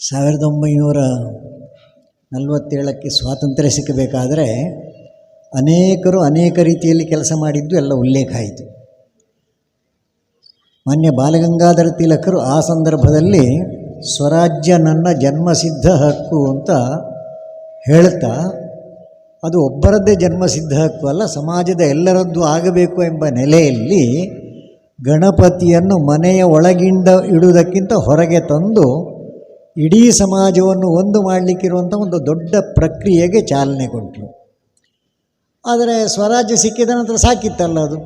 ಸಾವಿರದ ಒಂಬೈನೂರ ನಲವತ್ತೇಳಕ್ಕೆ ಸ್ವಾತಂತ್ರ್ಯ ಸಿಕ್ಕಬೇಕಾದರೆ ಅನೇಕರು ಅನೇಕ ರೀತಿಯಲ್ಲಿ ಕೆಲಸ ಮಾಡಿದ್ದು ಎಲ್ಲ ಉಲ್ಲೇಖ ಆಯಿತು. ಮಾನ್ಯ ಬಾಲಗಂಗಾಧರ ತಿಲಕರು ಆ ಸಂದರ್ಭದಲ್ಲಿ ಸ್ವರಾಜ್ಯ ನನ್ನ ಜನ್ಮಸಿದ್ಧ ಹಕ್ಕು ಅಂತ ಹೇಳ್ತಾ, ಅದು ಒಬ್ಬರದ್ದೇ ಜನ್ಮಸಿದ್ಧ ಹಕ್ಕು ಅಲ್ಲ, ಸಮಾಜದ ಎಲ್ಲರದ್ದು ಆಗಬೇಕು ಎಂಬ ನೆಲೆಯಲ್ಲಿ ಗಣಪತಿಯನ್ನು ಮನೆಯ ಒಳಗಿಂದ ಇಡುವುದಕ್ಕಿಂತ ಹೊರಗೆ ತಂದು ಇಡೀ ಸಮಾಜವನ್ನು ಒಂದು ಮಾಡಲಿಕ್ಕಿರುವಂಥ ಒಂದು ದೊಡ್ಡ ಪ್ರಕ್ರಿಯೆಗೆ ಚಾಲನೆ ಕೊಟ್ಟರು ಆದರೆ ಸ್ವರಾಜ್ಯ ಸಿಕ್ಕಿದ ನಂತರ ಸಾಕಿತ್ತಲ್ಲ ಅದು.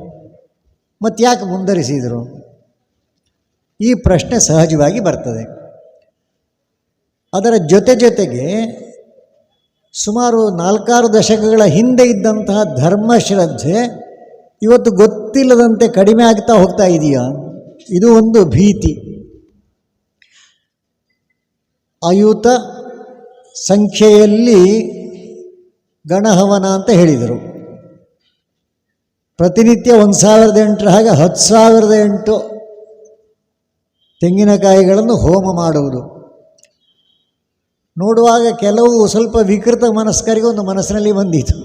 ಮತ್ತು ಯಾಕೆ ಮುಂದರಿಸಿದರು ಈ ಪ್ರಶ್ನೆ ಸಹಜವಾಗಿ ಬರ್ತದೆ. ಅದರ ಜೊತೆ ಜೊತೆಗೆ ಸುಮಾರು ನಾಲ್ಕಾರು ದಶಕಗಳ ಹಿಂದೆ ಇದ್ದಂತಹ ಧರ್ಮಶ್ರದ್ಧೆ ಇವತ್ತು ಗೊತ್ತಿಲ್ಲದಂತೆ ಕಡಿಮೆ ಆಗ್ತಾ ಹೋಗ್ತಾ ಇದೆಯಾ? ಇದು ಒಂದು ಭೀತಿ. ಅಯುತ ಸಂಖ್ಯೆಯಲ್ಲಿ ಗಣಹವನ ಅಂತ ಹೇಳಿದರು. ಪ್ರತಿನಿತ್ಯ ಒಂದು ಸಾವಿರದ ಎಂಟರ ಹಾಗೆ ಹತ್ತು ಸಾವಿರದ ಎಂಟು ತೆಂಗಿನಕಾಯಿಗಳನ್ನು ಹೋಮ ಮಾಡುವುದು. ನೋಡುವಾಗ ಕೆಲವು ಸ್ವಲ್ಪ ವಿಕೃತ ಮನಸ್ಕರಿಗೆ ಒಂದು ಮನಸ್ಸಿನಲ್ಲಿ ಬಂದಿತು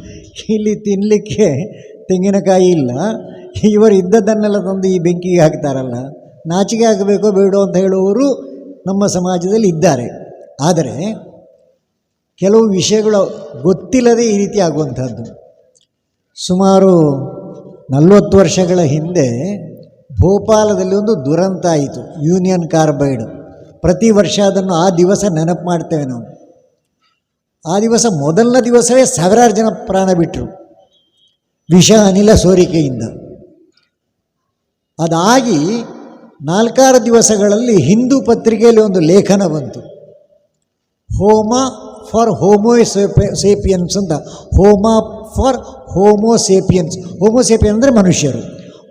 ಇಲ್ಲಿ ತಿನ್ನಲಿಕ್ಕೆ ತೆಂಗಿನಕಾಯಿ ಇಲ್ಲ. ಇವರು ಇದ್ದದ್ದನ್ನೆಲ್ಲ ತಂದು ಈ ಬೆಂಕಿಗೆ ಹಾಕ್ತಾರಲ್ಲ. ನಾಚಿಕೆ ಹಾಕಬೇಕೋ ಬೇಡೋ ಅಂತ ಹೇಳುವವರು ನಮ್ಮ ಸಮಾಜದಲ್ಲಿ ಇದ್ದಾರೆ. ಆದರೆ ಕೆಲವು ವಿಷಯಗಳು ಗೊತ್ತಿಲ್ಲದೆ ಈ ರೀತಿ ಆಗುವಂಥದ್ದು. ಸುಮಾರು ನಲವತ್ತು ವರ್ಷಗಳ ಹಿಂದೆ ಭೋಪಾಲದಲ್ಲಿ ಒಂದು ದುರಂತ ಆಯಿತು, ಯೂನಿಯನ್ ಕಾರ್ಬೈಡ್. ಪ್ರತಿ ವರ್ಷ ಅದನ್ನು ಆ ದಿವಸ ನೆನಪು ಮಾಡ್ತೇವೆ ನಾವು. ಆ ದಿವಸ ಮೊದಲನೇ ದಿವಸವೇ ಸಾವಿರಾರು ಜನ ಪ್ರಾಣ ಬಿಟ್ಟರು ವಿಷ, ಅನಿಲ ಸೋರಿಕೆಯಿಂದ. ಅದಾಗಿ ನಾಲ್ಕಾರು ದಿವಸಗಳಲ್ಲಿ ಹಿಂದೂ ಪತ್ರಿಕೆಯಲ್ಲಿ ಒಂದು ಲೇಖನ ಬಂತು. ಹೋಮ ಫಾರ್ ಹೋಮೋ ಸೇಪಿಯನ್ಸ್ ಅಂತ. Homo for homo sapiens homo sapien ಅಂದರೆ ಮನುಷ್ಯರು.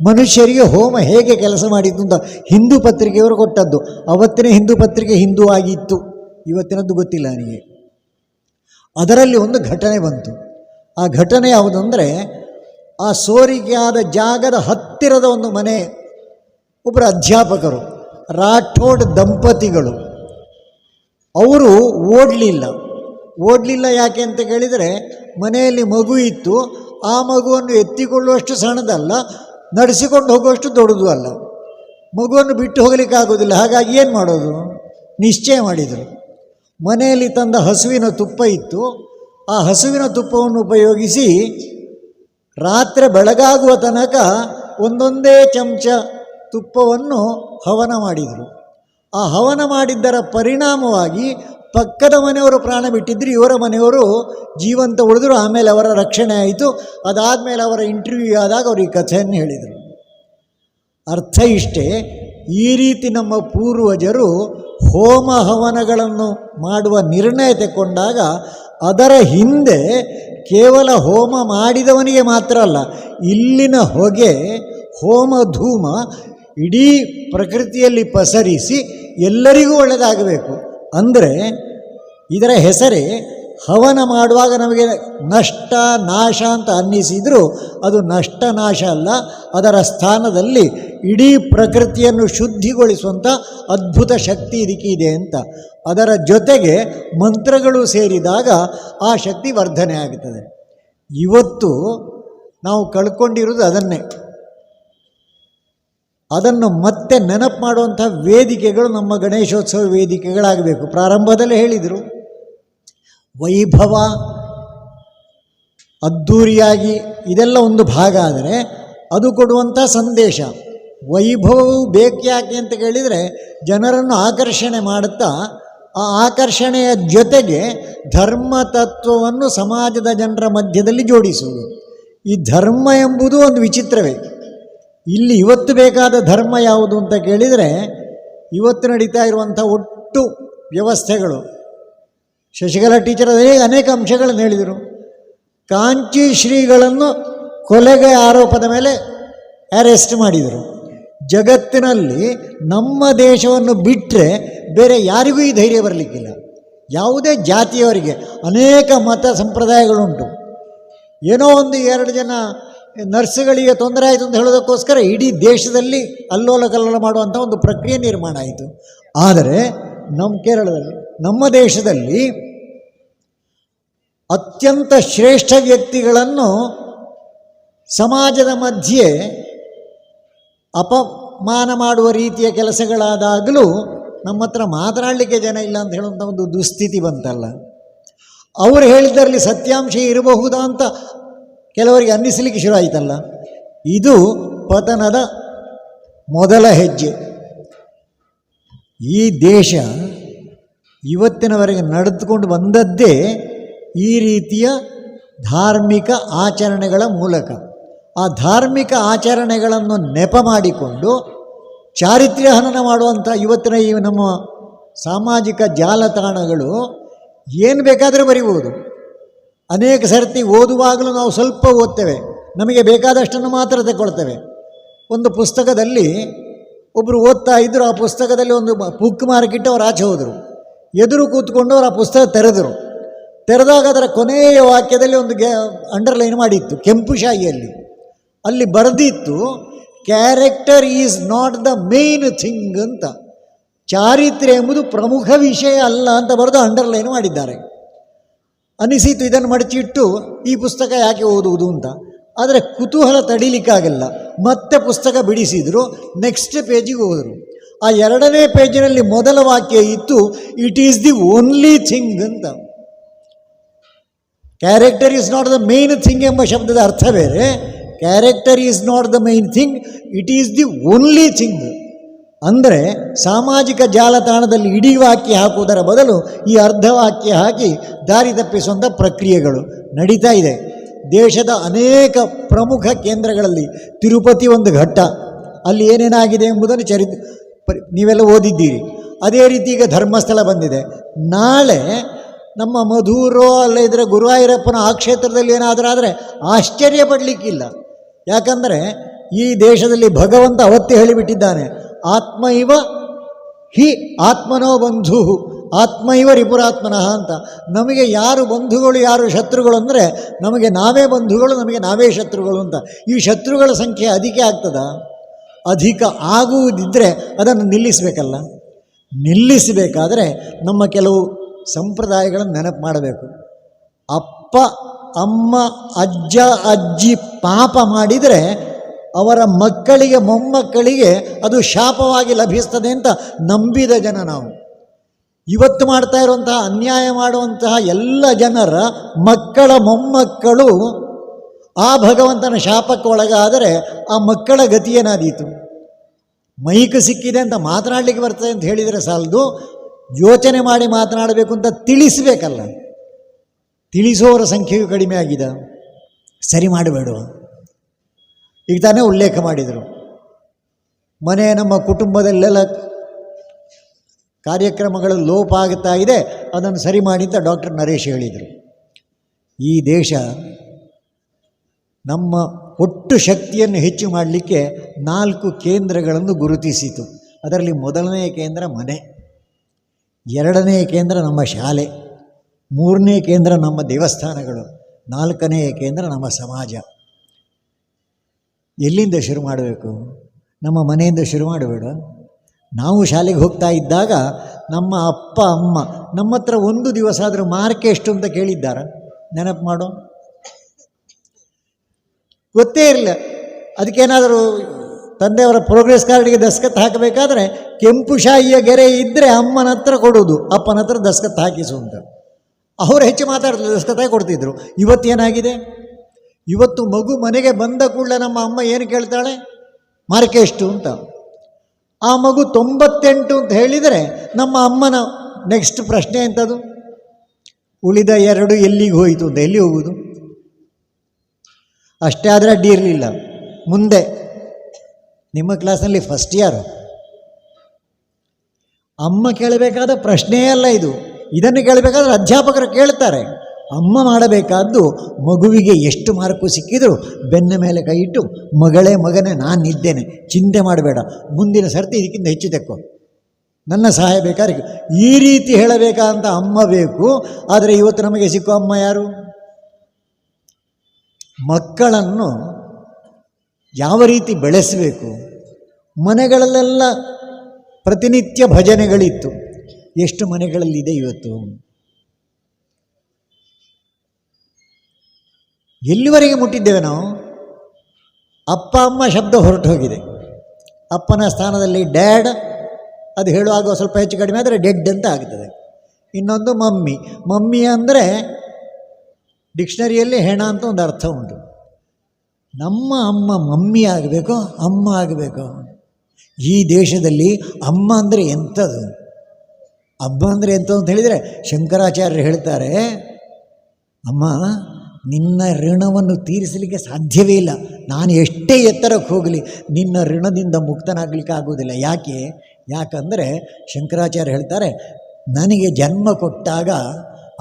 ಮನುಷ್ಯರಿಗೆ ಹೋಮ ಹೇಗೆ ಕೆಲಸ ಮಾಡಿತ್ತು ಅಂತ ಹಿಂದೂ ಪತ್ರಿಕೆಯವರು ಕೊಟ್ಟದ್ದು. ಅವತ್ತಿನ ಹಿಂದೂ ಪತ್ರಿಕೆ ಹಿಂದೂ ಆಗಿತ್ತು. ಇವತ್ತಿನದ್ದು ಗೊತ್ತಿಲ್ಲ ನನಗೆ. ಅದರಲ್ಲಿ ಒಂದು ಘಟನೆ ಬಂತು. ಆ ಘಟನೆ ಯಾವುದು ಅಂದರೆ ಆ ಸೋರಿಕೆಯಾದ ಜಾಗದ ಹತ್ತಿರದ ಒಂದು ಮನೆ ಒಬ್ಬರು ಅಧ್ಯಾಪಕರು, ರಾಠೋಡ್ ದಂಪತಿಗಳು. ಅವರು ಓಡಲಿಲ್ಲ. ಓಡಲಿಲ್ಲ ಯಾಕೆ ಅಂತ ಕೇಳಿದರೆ, ಮನೆಯಲ್ಲಿ ಮಗು ಇತ್ತು, ಆ ಮಗುವನ್ನು ಎತ್ತಿಕೊಳ್ಳುವಷ್ಟು ಸಣ್ಣದಲ್ಲ, ನಡೆಸಿಕೊಂಡು ಹೋಗುವಷ್ಟು ದೊಡ್ಡದು ಅಲ್ಲ. ಮಗುವನ್ನು ಬಿಟ್ಟು ಹೋಗಲಿಕ್ಕೆ ಆಗೋದಿಲ್ಲ ಹಾಗಾಗಿ ಏನು ಮಾಡೋದು? ನಿಶ್ಚಯ ಮಾಡಿದರು. ಮನೆಯಲ್ಲಿ ತಂದ ಹಸುವಿನ ತುಪ್ಪ ಇತ್ತು. ಆ ಹಸುವಿನ ತುಪ್ಪವನ್ನು ಉಪಯೋಗಿಸಿ ರಾತ್ರಿ ಬೆಳಗಾಗುವ ತನಕ ಒಂದೊಂದೇ ಚಮಚ ತುಪ್ಪವನ್ನು ಹವನ ಮಾಡಿದರು. ಆ ಹವನ ಮಾಡಿದ್ದರ ಪರಿಣಾಮವಾಗಿ ಪಕ್ಕದ ಮನೆಯವರು ಪ್ರಾಣ ಬಿಟ್ಟಿದ್ದರು ಇವರ ಮನೆಯವರು ಜೀವಂತ ಉಳಿದ್ರು, ಆಮೇಲೆ ಅವರ ರಕ್ಷಣೆ ಆಯಿತು. ಅದಾದಮೇಲೆ ಅವರ ಇಂಟರ್ವ್ಯೂ ಆದಾಗ ಅವರು ಈ ಕಥೆಯನ್ನು ಹೇಳಿದರು. ಅರ್ಥ ಇಷ್ಟೇ, ಈ ರೀತಿ ನಮ್ಮ ಪೂರ್ವಜರು ಹೋಮ ಹವನಗಳನ್ನು ಮಾಡುವ ನಿರ್ಣಯ ತೆಕ್ಕೊಂಡಾಗ ಅದರ ಹಿಂದೆ ಕೇವಲ ಹೋಮ ಮಾಡಿದವನಿಗೆ ಮಾತ್ರ ಅಲ್ಲ, ಇಲ್ಲಿನ ಹೊಗೆ, ಹೋಮ ಧೂಮ, ಇಡೀ ಪ್ರಕೃತಿಯಲ್ಲಿ ಪಸರಿಸಿ ಎಲ್ಲರಿಗೂ ಒಳ್ಳೆಯದಾಗಬೇಕು ಅಂದರೆ ಇದರ ಹೆಸರೇ ಹವನ ಮಾಡುವಾಗ ನಮಗೆ ನಷ್ಟ, ನಾಶ ಅಂತ ಅನ್ನಿಸಿದರೂ ಅದು ನಷ್ಟ, ನಾಶ ಅಲ್ಲ. ಅದರ ಸ್ಥಾನದಲ್ಲಿ ಇಡೀ ಪ್ರಕೃತಿಯನ್ನು ಶುದ್ಧಿಗೊಳಿಸುವಂಥ ಅದ್ಭುತ ಶಕ್ತಿ ಇದಕ್ಕೆ ಇದೆ ಅಂತ. ಅದರ ಜೊತೆಗೆ ಮಂತ್ರಗಳು ಸೇರಿದಾಗ ಆ ಶಕ್ತಿ ವರ್ಧನೆ ಆಗುತ್ತದೆ ಇವತ್ತು ನಾವು ಕಳ್ಕೊಂಡಿರೋದು ಅದನ್ನೇ. ಅದನ್ನು ಮತ್ತೆ ನೆನಪು ಮಾಡುವಂಥ ವೇದಿಕೆಗಳು ನಮ್ಮ ಗಣೇಶೋತ್ಸವ ವೇದಿಕೆಗಳಾಗಬೇಕು. ಪ್ರಾರಂಭದಲ್ಲಿ ಹೇಳಿದರು. ವೈಭವ, ಅದ್ಧೂರಿಯಾಗಿ ಇದೆಲ್ಲ ಒಂದು ಭಾಗ ಆದರೆ ಅದು ಕೊಡುವಂಥ ಸಂದೇಶ. ವೈಭವವು ಬೇಕ್ಯಾಕೆ ಅಂತ ಕೇಳಿದರೆ ಜನರನ್ನು ಆಕರ್ಷಣೆ ಮಾಡುತ್ತಾ, ಆ ಆಕರ್ಷಣೆಯ ಜೊತೆಗೆ ಧರ್ಮ ತತ್ವವನ್ನು ಸಮಾಜದ ಜನರ ಮಧ್ಯದಲ್ಲಿ ಜೋಡಿಸುವುದು. ಈ ಧರ್ಮ ಎಂಬುದು ಒಂದು ವಿಚಿತ್ರವೇ. ಇಲ್ಲಿ ಇವತ್ತು ಬೇಕಾದ ಧರ್ಮ ಯಾವುದು ಅಂತ ಕೇಳಿದರೆ ಇವತ್ತು ನಡೀತಾ ಇರುವಂಥ ಒಟ್ಟು ವ್ಯವಸ್ಥೆಗಳು. ಶಶಿಕಲಾ ಟೀಚರ್ ಅದೇ ಅನೇಕ ಅಂಶಗಳನ್ನು ಹೇಳಿದರು. ಕಾಂಚಿ ಶ್ರೀಗಳನ್ನು ಕೊಲೆಗೆ ಆರೋಪದ ಮೇಲೆ ಅರೆಸ್ಟ್ ಮಾಡಿದರು. ಜಗತ್ತಿನಲ್ಲಿ ನಮ್ಮ ದೇಶವನ್ನು ಬಿಟ್ಟರೆ ಬೇರೆ ಯಾರಿಗೂ ಈ ಧೈರ್ಯ ಬರಲಿಕ್ಕಿಲ್ಲ. ಯಾವುದೇ ಜಾತಿಯವರಿಗೆ ಅನೇಕ ಮತ ಸಂಪ್ರದಾಯಗಳುಂಟು. ಏನೋ ಒಂದು ಎರಡು ಜನ ನರ್ಸ್ಗಳಿಗೆ ತೊಂದರೆ ಆಯಿತು ಅಂತ ಹೇಳೋದಕ್ಕೋಸ್ಕರ ಇಡೀ ದೇಶದಲ್ಲಿ ಅಲ್ಲೋಲ ಕಲ್ಲೋಲ ಮಾಡುವಂಥ ಒಂದು ಪ್ರಕ್ರಿಯೆ ನಿರ್ಮಾಣ ಆಯಿತು. ಆದರೆ ನಮ್ಮ ಕೇರಳದಲ್ಲಿ, ನಮ್ಮ ದೇಶದಲ್ಲಿ ಅತ್ಯಂತ ಶ್ರೇಷ್ಠ ವ್ಯಕ್ತಿಗಳನ್ನು ಸಮಾಜದ ಮಧ್ಯೆ ಅಪಮಾನ ಮಾಡುವ ರೀತಿಯ ಕೆಲಸಗಳಾದಾಗಲೂ ನಮ್ಮ ಹತ್ರ ಮಾತನಾಡಲಿಕ್ಕೆ ಜನ ಇಲ್ಲ ಅಂತ ಹೇಳುವಂಥ ಒಂದು ದುಸ್ಥಿತಿ ಬಂತಲ್ಲ. ಅವರು ಹೇಳಿದ್ದರಲ್ಲಿ ಸತ್ಯಾಂಶ ಇರಬಹುದಾ ಅಂತ ಕೆಲವರಿಗೆ ಅನ್ನಿಸಲಿಕ್ಕೆ ಶುರು ಆಯಿತಲ್ಲ. ಇದು ಪತನದ ಮೊದಲ ಹೆಜ್ಜೆ. ಈ ದೇಶ ಇವತ್ತಿನವರೆಗೆ ನಡೆದುಕೊಂಡು ಬಂದದ್ದೇ ಈ ರೀತಿಯ ಧಾರ್ಮಿಕ ಆಚರಣೆಗಳ ಮೂಲಕ. ಆ ಧಾರ್ಮಿಕ ಆಚರಣೆಗಳನ್ನು ನೆಪ ಮಾಡಿಕೊಂಡು ಚಾರಿತ್ರ್ಯ ಹನನ ಮಾಡುವಂಥ ಇವತ್ತಿನ ಈ ನಮ್ಮ ಸಾಮಾಜಿಕ ಜಾಲತಾಣಗಳು ಏನು ಬೇಕಾದರೆ ಬರಿಬೋದು. ಅನೇಕ ಸರ್ತಿ ಓದುವಾಗಲೂ ನಾವು ಸ್ವಲ್ಪ ಓದ್ತೇವೆ. ನಮಗೆ ಬೇಕಾದಷ್ಟನ್ನು ಮಾತ್ರ ತಗೊಳ್ತೇವೆ ಒಂದು ಪುಸ್ತಕದಲ್ಲಿ ಒಬ್ಬರು ಓದ್ತಾ ಇದ್ದರು ಆ ಪುಸ್ತಕದಲ್ಲಿ ಒಂದು ಬುಕ್ ಮಾರ್ಕಿಟ್ಟು ಅವ್ರು ಆಚೆ ಹೋದರು. ಎದುರು ಕೂತ್ಕೊಂಡು ಅವರು ಆ ಪುಸ್ತಕ ತೆರೆದರು. ತೆರೆದಾಗ ಅದರ ಕೊನೆಯ ವಾಕ್ಯದಲ್ಲಿ ಒಂದು ಗೆ ಅಂಡರ್ಲೈನ್ ಮಾಡಿತ್ತು, ಕೆಂಪು ಶಾಯಿಯಲ್ಲಿ. ಅಲ್ಲಿ ಬರೆದಿತ್ತು character is not the main thing ಅಂತ. ಚಾರಿತ್ರ್ಯ ಎಂಬುದು ಪ್ರಮುಖ ವಿಷಯ ಅಲ್ಲ ಅಂತ ಬರೆದು ಅಂಡರ್ಲೈನ್ ಮಾಡಿದ್ದಾರೆ. ಅನಿಸಿತು, ಇದನ್ನು ಮಡಚಿಟ್ಟು ಈ ಪುಸ್ತಕ ಯಾಕೆ ಓದುವುದು ಅಂತ. ಆದರೆ ಕುತೂಹಲ ತಡೀಲಿಕ್ಕಾಗಲ್ಲ. ಮತ್ತೆ ಪುಸ್ತಕ ಬಿಡಿಸಿದರು ನೆಕ್ಸ್ಟ್ ಪೇಜಿಗೆ ಹೋದರು. ಆ ಎರಡನೇ ಪೇಜಿನಲ್ಲಿ ಮೊದಲ ವಾಕ್ಯ ಇತ್ತು it is the only thing ಅಂತ. Character is not the main thing ಎಂಬ ಶಬ್ದದ ಅರ್ಥ ಬೇರೆ. Character is not the main thing it is the only thing ಅಂದರೆ ಸಾಮಾಜಿಕ ಜಾಲತಾಣದಲ್ಲಿ ಇಡೀ ವಾಕ್ಯ ಹಾಕುವುದರ ಬದಲು ಈ ಅರ್ಧವಾಕ್ಯ ಹಾಕಿ ದಾರಿ ತಪ್ಪಿಸುವಂಥ ಪ್ರಕ್ರಿಯೆಗಳು ನಡೀತಾ ಇದೆ. ದೇಶದ ಅನೇಕ ಪ್ರಮುಖ ಕೇಂದ್ರಗಳಲ್ಲಿ ತಿರುಪತಿ ಒಂದು ಘಟ್ಟ. ಅಲ್ಲಿ ಏನೇನಾಗಿದೆ ಎಂಬುದನ್ನು ಪರಿ- ನೀವೆಲ್ಲ ಓದಿದ್ದೀರಿ. ಅದೇ ರೀತಿ ಈಗ ಧರ್ಮಸ್ಥಳ ಬಂದಿದೆ. ನಾಳೆ ನಮ್ಮ ಮಧುರೋ ಅಲ್ಲ ಇದ್ರೆ ಗುರುವಾಯೂರಪ್ಪನ ಆ ಕ್ಷೇತ್ರದಲ್ಲಿ ಏನಾದರೂ ಆದರೆ ಆಶ್ಚರ್ಯ ಪಡಲಿಕ್ಕಿಲ್ಲ. ಯಾಕಂದರೆ ಈ ದೇಶದಲ್ಲಿ ಭಗವಂತ ಅವತ್ತೇ ಹೇಳಿಬಿಟ್ಟಿದ್ದಾನೆ. ಆತ್ಮ ಇವ ಹಿ ಆತ್ಮನೋ ಬಂಧು ಆತ್ಮ ಇವ ರಿಪುರಾತ್ಮನಃ ಅಂತ. ನಮಗೆ ಯಾರು ಬಂಧುಗಳು, ಯಾರು ಶತ್ರುಗಳು ಅಂದರೆ ನಮಗೆ ನಾವೇ ಬಂಧುಗಳು, ನಮಗೆ ನಾವೇ ಶತ್ರುಗಳು ಅಂತ. ಈ ಶತ್ರುಗಳ ಸಂಖ್ಯೆ ಅಧಿಕ ಆಗ್ತದ? ಅಧಿಕ ಆಗುವುದಿದ್ದರೆ ಅದನ್ನು ನಿಲ್ಲಿಸಬೇಕಲ್ಲ. ನಿಲ್ಲಿಸಬೇಕಾದರೆ ನಮ್ಮ ಕೆಲವು ಸಂಪ್ರದಾಯಗಳನ್ನು ನೆನಪು ಮಾಡಬೇಕು. ಅಪ್ಪ, ಅಮ್ಮ, ಅಜ್ಜ, ಅಜ್ಜಿ ಪಾಪ ಮಾಡಿದರೆ ಅವರ ಮಕ್ಕಳಿಗೆ, ಮೊಮ್ಮಕ್ಕಳಿಗೆ ಅದು ಶಾಪವಾಗಿ ಲಭಿಸ್ತದೆ ಅಂತ ನಂಬಿದ ಜನ ನಾವು. ಇವತ್ತು ಮಾಡ್ತಾ ಇರುವಂತಹ ಅನ್ಯಾಯ ಮಾಡುವಂತಹ ಎಲ್ಲ ಜನರ ಮಕ್ಕಳ, ಮೊಮ್ಮಕ್ಕಳು ಆ ಭಗವಂತನ ಶಾಪಕ್ಕೆ ಒಳಗಾದರೆ ಆ ಮಕ್ಕಳ ಗತಿ ಏನಾದೀತು? ಮೈಕ್ ಸಿಕ್ಕಿದೆ ಅಂತ ಮಾತನಾಡಲಿಕ್ಕೆ ಬರ್ತದೆ ಅಂತ ಹೇಳಿದರೆ ಸಾಲದು. ಯೋಚನೆ ಮಾಡಿ ಮಾತನಾಡಬೇಕು ಅಂತ ತಿಳಿಸಬೇಕಲ್ಲ. ತಿಳಿಸುವವರ ಸಂಖ್ಯೆಯು ಕಡಿಮೆ ಆಗಿದೆ. ಸರಿ ಮಾಡಬೇಡುವ. ಈಗ ತಾನೇ ಉಲ್ಲೇಖ ಮಾಡಿದರು. ಮನೆ ನಮ್ಮ ಕುಟುಂಬದಲ್ಲೆಲ್ಲ ಕಾರ್ಯಕ್ರಮಗಳು ಲೋಪ ಆಗುತ್ತಾ ಇದೆ, ಅದನ್ನು ಸರಿ ಮಾಡಿ ಅಂತ ಡಾಕ್ಟರ್ ನರೇಶ್ ಹೇಳಿದರು. ಈ ದೇಶ ನಮ್ಮ ಒಟ್ಟು ಶಕ್ತಿಯನ್ನು ಹೆಚ್ಚು ಮಾಡಲಿಕ್ಕೆ ನಾಲ್ಕು ಕೇಂದ್ರಗಳನ್ನು ಗುರುತಿಸಿತು. ಅದರಲ್ಲಿ ಮೊದಲನೆಯ ಕೇಂದ್ರ ಮನೆ ಎರಡನೆಯ ಕೇಂದ್ರ ನಮ್ಮ ಶಾಲೆ, ಮೂರನೇ ಕೇಂದ್ರ ನಮ್ಮ ದೇವಸ್ಥಾನಗಳು ನಾಲ್ಕನೆಯ ಕೇಂದ್ರ ನಮ್ಮ ಸಮಾಜ. ಎಲ್ಲಿಂದ ಶುರು ಮಾಡಬೇಕು? ನಮ್ಮ ಮನೆಯಿಂದ ಶುರು ಮಾಡಬೇಡ. ನಾವು ಶಾಲೆಗೆ ಹೋಗ್ತಾ ಇದ್ದಾಗ ನಮ್ಮ ಅಪ್ಪ, ಅಮ್ಮ ನಮ್ಮ ಹತ್ರ ಒಂದು ದಿವಸ ಆದರೂ ಮಾರ್ಕ್ ಎಷ್ಟು ಅಂತ ಕೇಳಿದ್ದಾರ? ನೆನಪು ಮಾಡೋ. ಗೊತ್ತೇ ಇರಲಿಲ್ಲ. ಅದಕ್ಕೇನಾದರೂ ತಂದೆಯವರ ಪ್ರೋಗ್ರೆಸ್ ಕಾರ್ಡಿಗೆ ದಸ್ಕತ್ ಹಾಕಬೇಕಾದ್ರೆ ಕೆಂಪು ಶಾಹಿಯ ಗೆರೆ ಇದ್ದರೆ ಅಮ್ಮನ ಹತ್ರ ಕೊಡೋದು ಅಪ್ಪನ ಹತ್ರ ದಸ್ಕತ್ ಹಾಕಿಸು ಅಂತ. ಅವರು ಹೆಚ್ಚು ಮಾತಾಡ್ತಾರೆ ದಸ್ಕತ್ತಾಗಿ ಕೊಡ್ತಿದ್ರು. ಇವತ್ತೇನಾಗಿದೆ ಇವತ್ತು ಮಗು ಮನೆಗೆ ಬಂದ ಕೂಡಲೇ ನಮ್ಮ ಅಮ್ಮ ಏನು ಕೇಳ್ತಾಳೆ? ಮಾರ್ಕೆ ಎಷ್ಟು ಅಂತ. ಆ ಮಗು ತೊಂಬತ್ತೆಂಟು ಅಂತ ಹೇಳಿದರೆ ನಮ್ಮ ಅಮ್ಮನ ನೆಕ್ಸ್ಟ್ ಪ್ರಶ್ನೆ ಎಂಥದ್ದು ಉಳಿದ ಎರಡು ಎಲ್ಲಿಗೆ ಹೋಯಿತು ಅಂತ ಎಲ್ಲಿ ಹೋಗುವುದು? ಅಷ್ಟೇ ಆದರೆ ಅಡ್ಡಿ ಇರಲಿಲ್ಲ. ಮುಂದೆ, ನಿಮ್ಮ ಕ್ಲಾಸ್ನಲ್ಲಿ ಫಸ್ಟ್ ಇಯರ್ ಅಮ್ಮ ಕೇಳಬೇಕಾದ ಪ್ರಶ್ನೆಯೇ ಅಲ್ಲ ಇದು. ಇದನ್ನು ಕೇಳಬೇಕಾದ್ರೆ ಅಧ್ಯಾಪಕರು ಕೇಳ್ತಾರೆ. ಅಮ್ಮ ಮಾಡಬೇಕಾದ್ದು ಮಗುವಿಗೆ ಎಷ್ಟು ಮಾರ್ಕು ಸಿಕ್ಕಿದ್ರು ಬೆನ್ನ ಮೇಲೆ ಕೈ ಇಟ್ಟು, ಮಗಳೇ, ಮಗನೇ, ನಾನು ಇದ್ದೇನೆ, ಚಿಂತೆ ಮಾಡಬೇಡ, ಮುಂದಿನ ಸರ್ತಿ ಇದಕ್ಕಿಂತ ಹೆಚ್ಚು ತೆಕ್ಕು. ನನ್ನ ಸಹಾಯ ಬೇಕಾದ್ರೆ ಈ ರೀತಿ ಹೇಳಬೇಕಂತ ಅಮ್ಮ ಬೇಕು, ಆದರೆ ಇವತ್ತು ನಮಗೆ ಸಿಕ್ಕೋ ಅಮ್ಮ ಯಾರು? ಮಕ್ಕಳನ್ನು ಯಾವ ರೀತಿ ಬೆಳೆಸಬೇಕು? ಮನೆಗಳಲ್ಲೆಲ್ಲ ಪ್ರತಿನಿತ್ಯ ಭಜನೆಗಳಿತ್ತು. ಎಷ್ಟು ಮನೆಗಳಲ್ಲಿದೆ ಇವತ್ತು? ಎಲ್ಲಿವರೆಗೆ ಮುಟ್ಟಿದ್ದೇವೆ ನಾವು? ಅಪ್ಪ ಅಮ್ಮ ಶಬ್ದ ಹೊರಟು ಹೋಗಿದೆ. ಅಪ್ಪನ ಸ್ಥಾನದಲ್ಲಿ ಡ್ಯಾಡ್, ಅದು ಹೇಳುವಾಗ ಸ್ವಲ್ಪ ಹೆಚ್ಚು ಕಡಿಮೆ ಆದರೆ ಡೆಡ್ ಅಂತ ಆಗ್ತದೆ. ಇನ್ನೊಂದು ಮಮ್ಮಿ. ಮಮ್ಮಿ ಅಂದರೆ ಡಿಕ್ಷನರಿಯಲ್ಲಿ ಹೆಣ ಅಂತ ಒಂದು ಅರ್ಥ ಉಂಟು. ನಮ್ಮ ಅಮ್ಮ ಮಮ್ಮಿ ಆಗಬೇಕು, ಅಮ್ಮ ಆಗಬೇಕು. ಈ ದೇಶದಲ್ಲಿ ಅಮ್ಮ ಅಂದರೆ ಎಂಥದ್ದು? ಅಮ್ಮ ಅಂದರೆ ಎಂಥದ್ದು ಅಂತ ಹೇಳಿದರೆ ಶಂಕರಾಚಾರ್ಯರು ಹೇಳ್ತಾರೆ, ಅಮ್ಮ ನಿನ್ನ ಋಣವನ್ನು ತೀರಿಸಲಿಕ್ಕೆ ಸಾಧ್ಯವೇ ಇಲ್ಲ. ನಾನು ಎಷ್ಟೇ ಎತ್ತರಕ್ಕೆ ಹೋಗಲಿ, ನಿನ್ನ ಋಣದಿಂದ ಮುಕ್ತನಾಗಲಿಕ್ಕೆ ಆಗುವುದಿಲ್ಲ. ಯಾಕೆ? ಯಾಕಂದರೆ ಶಂಕರಾಚಾರ್ಯ ಹೇಳ್ತಾರೆ, ನನಗೆ ಜನ್ಮ ಕೊಟ್ಟಾಗ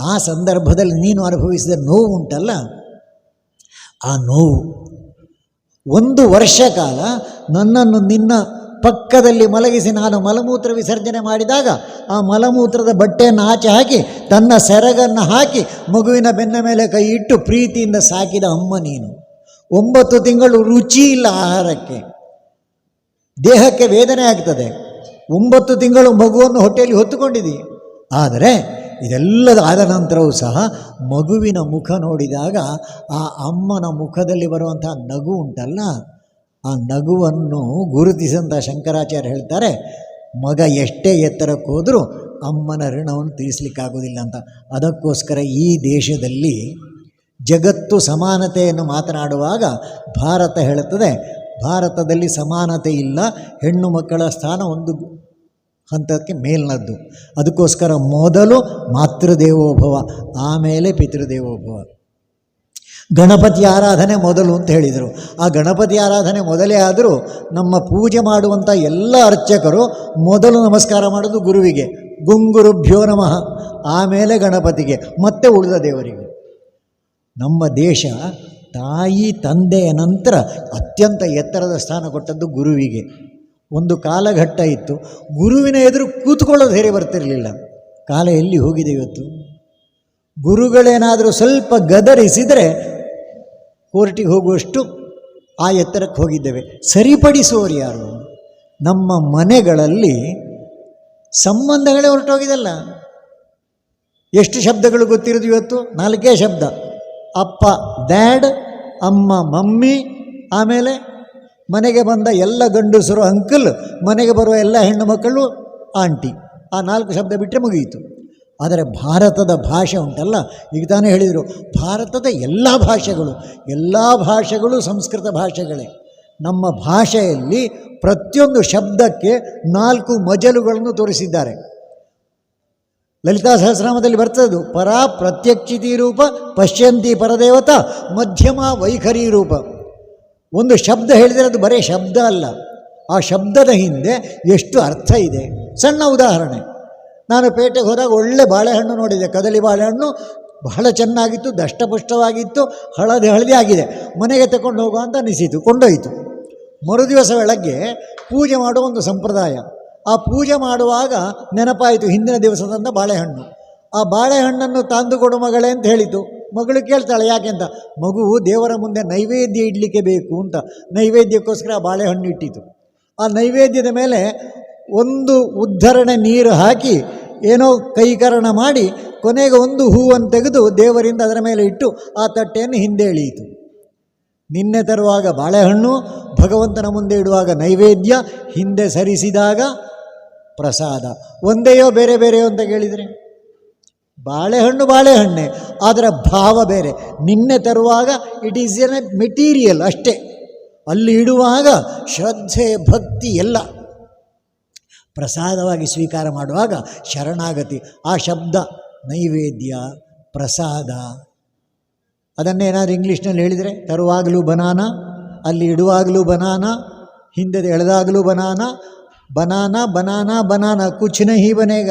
ಆ ಸಂದರ್ಭದಲ್ಲಿ ನೀನು ಅನುಭವಿಸಿದ ನೋವು ಉಂಟಲ್ಲ? ಆ ನೋವು. ಒಂದು ವರ್ಷ ಕಾಲ ನನ್ನನ್ನು ನಿನ್ನ ಪಕ್ಕದಲ್ಲಿ ಮಲಗಿಸಿ ನಾನು ಮಲಮೂತ್ರ ವಿಸರ್ಜನೆ ಮಾಡಿದಾಗ ಆ ಮಲಮೂತ್ರದ ಬಟ್ಟೆಯನ್ನು ಆಚೆ ಹಾಕಿ ತನ್ನ ಸೆರಗನ್ನು ಹಾಕಿ ಮಗುವಿನ ಬೆನ್ನ ಮೇಲೆ ಕೈ ಇಟ್ಟು ಪ್ರೀತಿಯಿಂದ ಸಾಕಿದ ಅಮ್ಮ ನೀನು. ಒಂಬತ್ತು ತಿಂಗಳು ರುಚಿ ಇಲ್ಲ ಆಹಾರಕ್ಕೆ. ದೇಹಕ್ಕೆ ವೇದನೆ ಆಗ್ತದೆ. ಒಂಬತ್ತು ತಿಂಗಳು ಮಗುವನ್ನು ಹೊಟ್ಟೆಯಲ್ಲಿ ಹೊತ್ತುಕೊಂಡಿದ್ದೀ ಆದರೆ ಇದೆಲ್ಲದ ಆದ ನಂತರವೂ ಸಹ ಮಗುವಿನ ಮುಖ ನೋಡಿದಾಗ ಆ ಅಮ್ಮನ ಮುಖದಲ್ಲಿ ಬರುವಂತಹ ನಗು ಉಂಟಲ್ಲ? ಆ ನಗುವನ್ನು ಗುರುತಿಸಿದಂಥ ಶಂಕರಾಚಾರ್ಯ ಹೇಳ್ತಾರೆ, ಮಗ ಎಷ್ಟೇ ಎತ್ತರಕ್ಕೆ ಹೋದರೂ ಅಮ್ಮನ ಋಣವನ್ನು ತೀರಿಸಲಿಕ್ಕಾಗೋದಿಲ್ಲ ಅಂತ. ಅದಕ್ಕೋಸ್ಕರ ಈ ದೇಶದಲ್ಲಿ ಜಗತ್ತು ಸಮಾನತೆಯನ್ನು ಮಾತನಾಡುವಾಗ ಭಾರತ ಹೇಳುತ್ತದೆ, ಭಾರತದಲ್ಲಿ ಸಮಾನತೆ ಇಲ್ಲ, ಹೆಣ್ಣು ಮಕ್ಕಳ ಸ್ಥಾನ ಒಂದು ಹಂತಕ್ಕೆ ಮೇಲ್ನದ್ದು. ಅದಕ್ಕೋಸ್ಕರ ಮೊದಲು ಮಾತೃದೇವೋಭವ, ಆಮೇಲೆ ಪಿತೃದೇವೋಭವ. ಗಣಪತಿ ಆರಾಧನೆ ಮೊದಲು ಅಂತ ಹೇಳಿದರು. ಆ ಗಣಪತಿ ಆರಾಧನೆ ಮೊದಲೇ ಆದರೂ ನಮ್ಮ ಪೂಜೆ ಮಾಡುವಂಥ ಎಲ್ಲ ಅರ್ಚಕರು ಮೊದಲು ನಮಸ್ಕಾರ ಮಾಡೋದು ಗುರುವಿಗೆ. ಗುಂಗುರುಭ್ಯೋ ನಮಃ. ಆಮೇಲೆ ಗಣಪತಿಗೆ, ಮತ್ತೆ ಉಳಿದ ದೇವರಿಗೆ. ನಮ್ಮ ದೇಶ ತಾಯಿ ತಂದೆಯ ನಂತರ ಅತ್ಯಂತ ಎತ್ತರದ ಸ್ಥಾನ ಕೊಟ್ಟದ್ದು ಗುರುವಿಗೆ. ಒಂದು ಕಾಲಘಟ್ಟ ಇತ್ತು. ಗುರುವಿನ ಎದುರು ಕೂತ್ಕೊಳ್ಳೋದು ಹೇರಿ ಬರ್ತಿರಲಿಲ್ಲ. ಕಾಲ ಎಲ್ಲಿ ಹೋಗಿದೆ ಇವತ್ತು? ಗುರುಗಳೇನಾದರೂ ಸ್ವಲ್ಪ ಗದರಿಸಿದರೆ ಕೋರ್ಟಿಗೆ ಹೋಗುವಷ್ಟು ಆ ಎತ್ತರಕ್ಕೆ ಹೋಗಿದ್ದೇವೆ. ಸರಿಪಡಿಸುವವರು ಯಾರು? ನಮ್ಮ ಮನೆಗಳಲ್ಲಿ ಸಂಬಂಧಗಳೇ ಹೊರಟೋಗಿದಲ್ಲ. ಎಷ್ಟು ಶಬ್ದಗಳು ಗೊತ್ತಿರೋದು ಇವತ್ತು? ನಾಲ್ಕೇ ಶಬ್ದ. ಅಪ್ಪ, ಡ್ಯಾಡ್, ಅಮ್ಮ, ಮಮ್ಮಿ, ಆಮೇಲೆ ಮನೆಗೆ ಬಂದ ಎಲ್ಲ ಗಂಡಸರು, ಅಂಕಲ್, ಮನೆಗೆ ಬರುವ ಎಲ್ಲ ಹೆಣ್ಣು ಮಕ್ಕಳು, ಆಂಟಿ. ಆ ನಾಲ್ಕು ಶಬ್ದ ಬಿಟ್ಟರೆ ಮುಗಿಯಿತು. ಆದರೆ ಭಾರತದ ಭಾಷೆ ಉಂಟಲ್ಲ? ಈಗ ತಾನೇ ಹೇಳಿದರು, ಭಾರತದ ಎಲ್ಲ ಭಾಷೆಗಳು ಎಲ್ಲ ಭಾಷೆಗಳು ಸಂಸ್ಕೃತ ಭಾಷೆಗಳೇ. ನಮ್ಮ ಭಾಷೆಯಲ್ಲಿ ಪ್ರತಿಯೊಂದು ಶಬ್ದಕ್ಕೆ ನಾಲ್ಕು ಮಜಲುಗಳನ್ನು ತೋರಿಸಿದ್ದಾರೆ. ಲಲಿತಾ ಸಹಸ್ರನಾಮದಲ್ಲಿ ಬರ್ತದ್ದು, ಪರ ಪ್ರತ್ಯಕ್ಷಿತಿ ರೂಪ, ಪಶ್ಯಂತಿ ಪರದೇವತ, ಮಧ್ಯಮ ವೈಖರಿ ರೂಪ. ಒಂದು ಶಬ್ದ ಹೇಳಿದರೆ ಅದು ಬರೀ ಶಬ್ದ ಅಲ್ಲ. ಆ ಶಬ್ದದ ಹಿಂದೆ ಎಷ್ಟು ಅರ್ಥ ಇದೆ. ಸಣ್ಣ ಉದಾಹರಣೆ. ನಾನು ಪೇಟೆಗೆ ಹೋದಾಗ ಒಳ್ಳೆ ಬಾಳೆಹಣ್ಣು ನೋಡಿದೆ. ಕದಲಿ ಬಾಳೆಹಣ್ಣು ಬಹಳ ಚೆನ್ನಾಗಿತ್ತು, ದಷ್ಟಪುಷ್ಟವಾಗಿತ್ತು, ಹಳದಿ ಹಳದಿ ಆಗಿದೆ. ಮನೆಗೆ ತಗೊಂಡು ಹೋಗುವ ಅಂತ ಅನಿಸಿತು, ಕೊಂಡೊಯ್ತು. ಮರುದಿವಸ ಬೆಳಗ್ಗೆ ಪೂಜೆ ಮಾಡುವ ಒಂದು ಸಂಪ್ರದಾಯ. ಆ ಪೂಜೆ ಮಾಡುವಾಗ ನೆನಪಾಯಿತು ಹಿಂದಿನ ದಿವಸದಂತ ಬಾಳೆಹಣ್ಣು. ಆ ಬಾಳೆಹಣ್ಣನ್ನು ತಂದು ಕೊಡು ಮಗಳೇ ಅಂತ ಹೇಳಿತು. ಮಗಳು ಕೇಳ್ತಾಳೆ, ಯಾಕೆ ಅಂತ? ಮಗು ದೇವರ ಮುಂದೆ ನೈವೇದ್ಯ ಇಡಲಿಕ್ಕೆ ಬೇಕು ಅಂತ. ನೈವೇದ್ಯಕ್ಕೋಸ್ಕರ ಆ ಬಾಳೆಹಣ್ಣು ಇಟ್ಟಿತು. ಆ ನೈವೇದ್ಯದ ಮೇಲೆ ಒಂದು ಉದ್ಧರಣೆ ನೀರು ಹಾಕಿ ಏನೋ ಕೈಕರಣ ಮಾಡಿ ಕೊನೆಗೆ ಒಂದು ಹೂವನ್ನು ತೆಗೆದು ದೇವರಿಂದ ಅದರ ಮೇಲೆ ಇಟ್ಟು ಆ ತಟ್ಟೆಯನ್ನು ಹಿಂದೆ ಎಳೆಯಿತು. ನಿನ್ನೆ ತರುವಾಗ ಬಾಳೆಹಣ್ಣು, ಭಗವಂತನ ಮುಂದೆ ಇಡುವಾಗ ನೈವೇದ್ಯ, ಹಿಂದೆ ಸರಿಸಿದಾಗ ಪ್ರಸಾದ. ಒಂದೆಯೋ ಬೇರೆ ಬೇರೆಯೋ ಅಂತ ಕೇಳಿದರೆ? ಬಾಳೆಹಣ್ಣು ಬಾಳೆಹಣ್ಣೆ, ಅದರ ಭಾವ ಬೇರೆ. ನಿನ್ನೆ ತರುವಾಗ ಇಟ್ ಈಸ್ ಎನ್ ಮೆಟೀರಿಯಲ್ ಅಷ್ಟೇ. ಅಲ್ಲಿ ಇಡುವಾಗ ಶ್ರದ್ಧೆ, ಭಕ್ತಿ ಎಲ್ಲ. ಪ್ರಸಾದವಾಗಿ ಸ್ವೀಕಾರ ಮಾಡುವಾಗ ಶರಣಾಗತಿ. ಆ ಶಬ್ದ ನೈವೇದ್ಯ, ಪ್ರಸಾದ. ಅದನ್ನೇನಾದ್ರು ಇಂಗ್ಲೀಷ್ನಲ್ಲಿ ಹೇಳಿದರೆ, ತರುವಾಗಲೂ ಬನಾನ, ಅಲ್ಲಿ ಇಡುವಾಗಲೂ ಬನಾನ ಹಿಂದೆ ಎಳೆದಾಗಲೂ ಬನಾನ ಬನಾನ ಬನಾನ ಬನಾನ, ಕುಚಿನ ಹೀ ಬನೇಗ.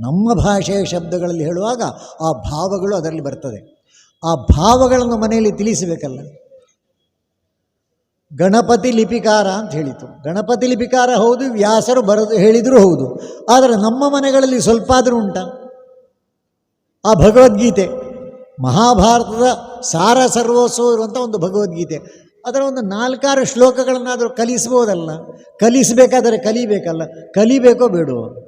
ನಮ್ಮ ಭಾಷೆಯ ಶಬ್ದಗಳಲ್ಲಿ ಹೇಳುವಾಗ ಆ ಭಾವಗಳು ಅದರಲ್ಲಿ ಬರ್ತದೆ. ಆ ಭಾವಗಳನ್ನು ಮನೆಯಲ್ಲಿ ತಿಳಿಸಬೇಕಲ್ಲ. ಗಣಪತಿ ಲಿಪಿಕಾರ ಅಂತ ಹೇಳಿತು. ಗಣಪತಿ ಲಿಪಿಕಾರ ಹೌದು, ವ್ಯಾಸರು ಬರೆದು ಹೇಳಿದರೂ ಹೌದು. ಆದರೆ ನಮ್ಮ ಮನೆಗಳಲ್ಲಿ ಸ್ವಲ್ಪ ಆದರೂ ಉಂಟ? ಆ ಭಗವದ್ಗೀತೆ, ಮಹಾಭಾರತದ ಸಾರ ಸರ್ವೋತ್ಸವ ಇರುವಂಥ ಒಂದು ಭಗವದ್ಗೀತೆ. ಅದರ ಒಂದು ನಾಲ್ಕಾರು ಶ್ಲೋಕಗಳನ್ನಾದರೂ ಕಲಿಸ್ಬೋದಲ್ಲ? ಕಲಿಸಬೇಕಾದರೆ ಕಲಿಬೇಕಲ್ಲ? ಕಲಿಬೇಕೋ ಬೇಡವೋ?